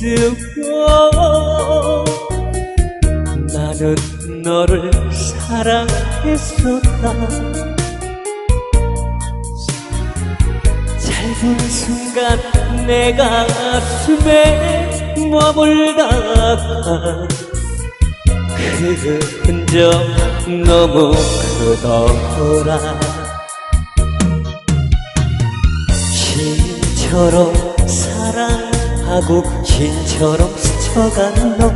미쓰고 나는 너를 사랑했었다. 짧은 순간 내 가슴에 머물다가 그 흔적 너무 크더라. 신처럼 사랑 하고 신처럼 스쳐간 너.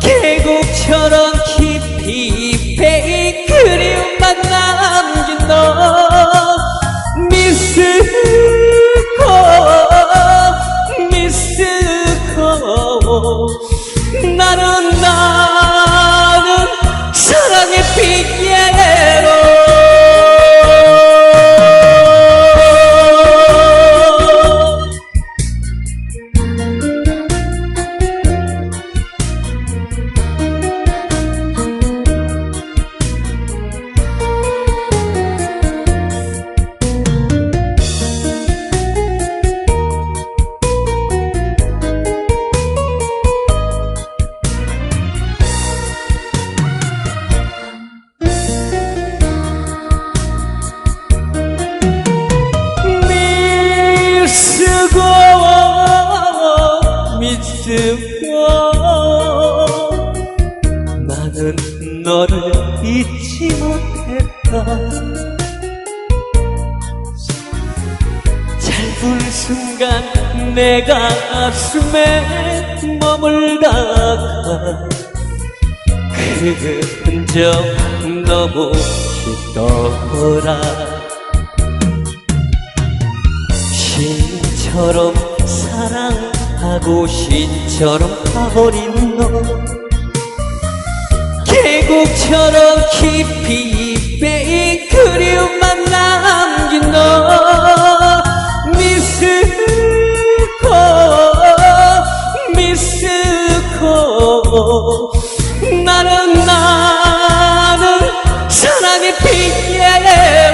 계곡처럼 깊이 베인 그리움만 남 미쓰고 나는 너를 잊지 못했다. 짧은 순간 내 가슴에 머물다가 그 흔적 너무 깊더라. 신처럼 나고신처럼 타버린 너. 계곡처럼 깊이 입에 이 그리움만 남긴 너. 미스코 미스코. 나는 나는 사랑의 피해.